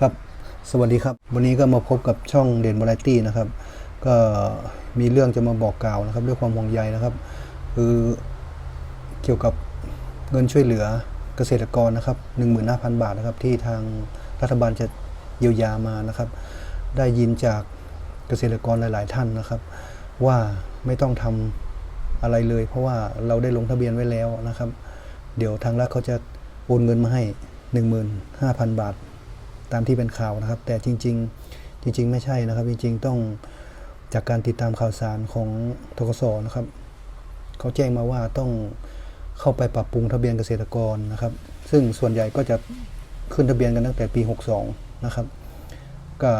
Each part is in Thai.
ครับสวัสดีครับ วันนี้ก็มาพบกับช่องเด่นบรายตี้นะครับ ก็มีเรื่องจะมาบอกกล่าวนะครับ ด้วยความห่วงใยนะครับ คือเกี่ยวกับเงินช่วยเหลือเกษตรกรนะครับ15,000 บาทนะครับ ที่ทางรัฐบาลจะเยียวยามานะครับ ได้ยินจากเกษตรกรหลาย ๆ ท่านนะครับ ว่าไม่ต้องทำอะไรเลย เพราะว่าเราได้ลงทะเบียนไว้แล้วนะครับ เดี๋ยวทางรัฐเขาจะโอนเงินมาให้ 15,000 บาท ตามที่เป็นข่าวนะครับ แต่จริง ๆ จริง ๆ ไม่ใช่นะครับ จริง ๆ ต้องจากการติดตามข่าวสารของทกศนะครับเขาแจ้งมาว่าต้องเข้าไปปรับปรุงทะเบียนเกษตรกรนะครับ ซึ่งส่วนใหญ่ก็จะขึ้นทะเบียนกันตั้งแต่ปี 62 นะครับ ก็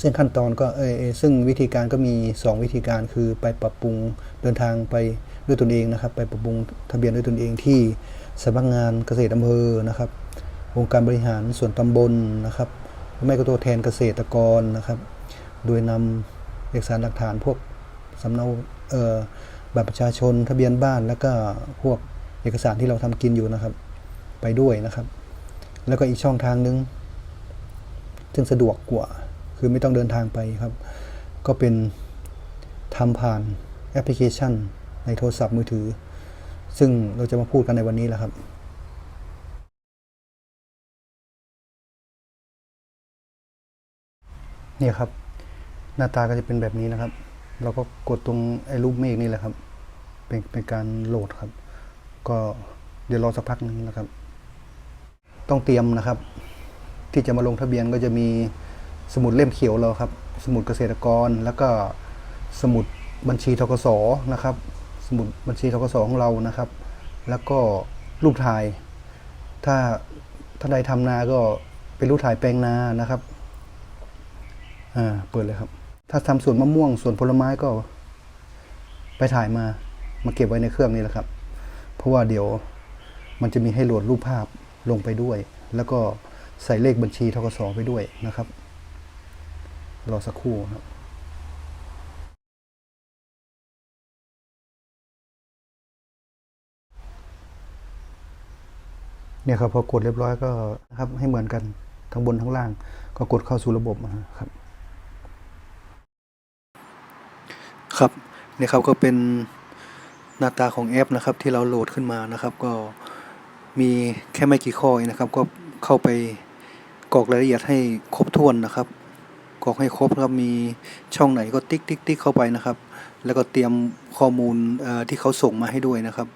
ซึ่งขั้นตอนก็เออเอซึ่งวิธีการก็มี 2 วิธีการคือไปปรับปรุงเดินทางไปด้วยตนเองนะครับ ไปปรับปรุงทะเบียนด้วยตนเองที่สำนักงานเกษตรอำเภอนะครับ องค์การบริหารส่วนตำบลนะครับไม่ก็ตัวแทนเกษตรกรนะครับ โดยนำเอกสารหลักฐานพวกสำเนาเบัตรประชาชนทะเบียนบ้านแล้วก็พวกเอกสารที่เราทำกินอยู่นะครับ ไปด้วยนะครับ แล้วก็อีกช่องทางนึง ซึ่งสะดวกกว่า คือไม่ต้องเดินทางไปครับ ก็เป็นทำผ่านแอปพลิเคชันในโทรศัพท์มือถือ ซึ่งเราจะมาพูดกันในวันนี้แหละครับ เนี่ยครับ หน้าตาก็จะเป็นแบบนี้นะครับ เราก็กดตรงไอ้รูปเมฆนี่แหละครับ เป็นเป็นการโหลดครับ ก็เดี๋ยวรอสักพักหนึงนะครับ ต้องเตรียมนะครับ ที่จะมาลงทะเบียนก็จะมีสมุดเล่มเขียวเราครับ สมุดเกษตรกร แล้วก็สมุดบัญชีทกสนะครับ สมุดบัญชีทกสของเรานะครับ แล้วก็รูปถ่าย ถ้าถ้าใดทำนาก็เป็นรูปถ่ายแปลงนานะครับ อ่าเปิดเลยครับ ถ้าทำสวนมะม่วงสวนผลไม้ก็ ไปถ่ายมามาเก็บไว้ในเครื่องนี้แหละครับ เพราะว่าเดี๋ยวมันจะมีให้โหลดรูปภาพลงไปด้วย แล้วก็ใส่เลขบัญชีทกสไปด้วยนะครับ รอสักครู่ครับเนี่ยครับพอกดเรียบร้อยก็นะครับให้เหมือนกันทั้งบนทั้งล่าง ก็กดเข้าสู่ระบบนะครับ ครับเนี่ยครับก็เป็นหน้าตาของแอปนะครับ ที่เราโหลดขึ้นมานะครับ ก็มีแค่ไม่กี่ข้อเองนะครับ ก็เข้าไปกรอกรายละเอียดให้ครบถ้วนนะครับกรอกให้ครบครับมีช่องไหนก็ติ๊กติ๊กติ๊กเข้าไปนะครับ แล้วก็เตรียมข้อมูลเอ่อที่เขาส่งมาให้ด้วยนะครับ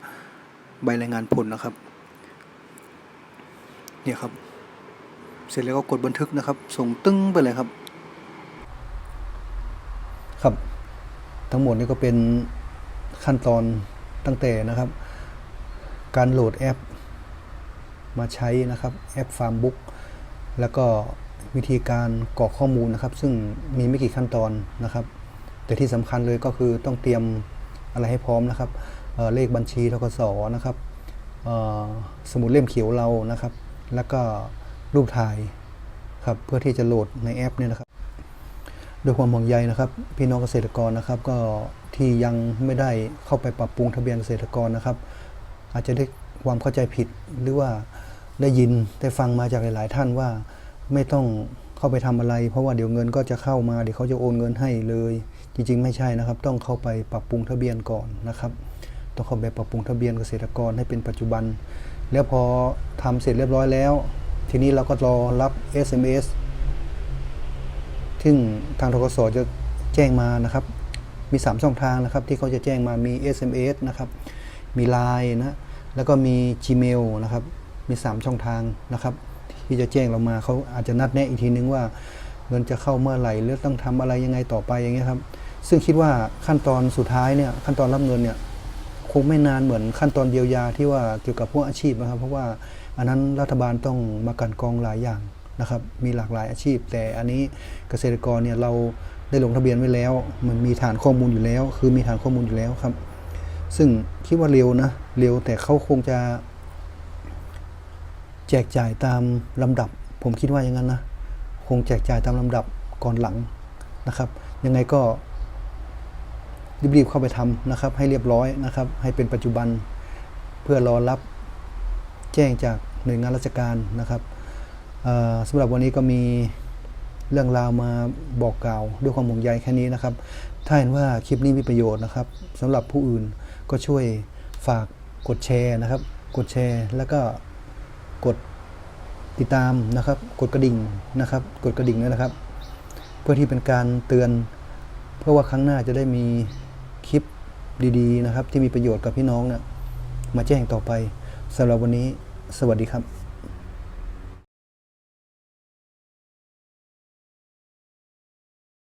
ใบรายงานผลนะครับเนี่ยครับ เสร็จแล้วก็กดบันทึกนะครับ ส่งตึ้งไปเลยครับ ครับ ทั้งหมดนี้ก็เป็นขั้นตอนตั้งแต่นะครับ การโหลดแอป มาใช้นะครับแอป Farmbook แล้วก็วิธีการกรอกข้อมูลนะครับ ซึ่งมีไม่กี่ขั้นตอนนะครับ แต่ที่สำคัญเลยก็คือต้องเตรียมอะไรให้พร้อมนะครับเเลขบัญชีทกสนะครับสมุดเล่มเขียวเรานะครับ แล้วก็รูปถ่ายครับเพื่อที่จะโหลดในแอปเนี่ยนะครับ ด้วยความห่วงใยนะครับ พี่น้องเกษตรกรนะครับ ก็ที่ยังไม่ได้เข้าไปปรับปรุงทะเบียนเกษตรกรนะครับ อาจจะได้ความเข้าใจผิดหรือว่าได้ยินได้ฟังมาจากหลาย ๆ ท่านว่าไม่ต้องเข้าไปทำอะไร เพราะว่าเดี๋ยวเงินก็จะเข้ามาเดี๋ยวเขาจะโอนเงินให้เลย จริง ๆ ไม่ใช่นะครับ ต้องเข้าไปปรับปรุงทะเบียนก่อนนะครับ ต้องเข้าไปปรับปรุงทะเบียนเกษตรกรให้เป็นปัจจุบัน แล้วพอทำเสร็จเรียบร้อยแล้ว ทีนี้เราก็รอรับ SMS ซึ่งทางทกสจะแจ้งมานะครับ มี 3 ช่องทางนะครับ ที่เขาจะแจ้งมามี SMS นะครับ มี Line นะ แล้วก็มี Gmail นะครับ มี 3 ช่องทางนะครับ ที่จะแจ้งเรามาเขาอาจจะนัดแนะอีกทีนึงว่าเงินจะเข้าเมื่อไหร่หรือต้องทำอะไรยังไงต่อไปอย่างเงี้ยครับ ซึ่งคิดว่าขั้นตอนสุดท้ายเนี่ยขั้นตอนรับเงินเนี่ยคงไม่นานเหมือนขั้นตอนเยียวยาที่ว่าเกี่ยวกับพวกอาชีพนะครับ เพราะว่าอันนั้นรัฐบาลต้องมากันกองหลายอย่าง นะครับ มีหลากหลายอาชีพ แต่อันนี้เกษตรกรเนี่ยเราได้ลงทะเบียนไว้แล้ว มันมีฐานข้อมูลอยู่แล้ว คือมีฐานข้อมูลอยู่แล้วครับ ซึ่งคิดว่าเร็วนะ เร็วแต่เขาคงจะ แจกจ่ายตามลำดับ ผมคิดว่าอย่างนั้นนะ คงแจกจ่ายตามลำดับก่อนหลังนะครับ ยังไงก็รีบๆเข้าไปทำนะครับ ให้เรียบร้อยนะครับ ให้เป็นปัจจุบันเพื่อรอรับแจ้งจากหน่วยงานราชการนะครับ สำหรับวันนี้ก็มีเรื่องราวมาบอกกล่าวด้วยความห่วงใยแค่นี้นะครับ ถ้าเห็นว่าคลิปนี้มีประโยชน์นะครับสำหรับผู้อื่นก็ช่วยฝากกดแชร์นะครับ กดแชร์แล้วก็กดติดตามนะครับ กดกระดิ่งนะครับ กดกระดิ่งด้วยนะครับ เพื่อที่เป็นการเตือน เพื่อว่าครั้งหน้าจะได้มีคลิปดีๆนะครับ ที่มีประโยชน์กับพี่น้องเนี่ยมาแจ้งต่อไปสำหรับวันนี้ สวัสดีครับ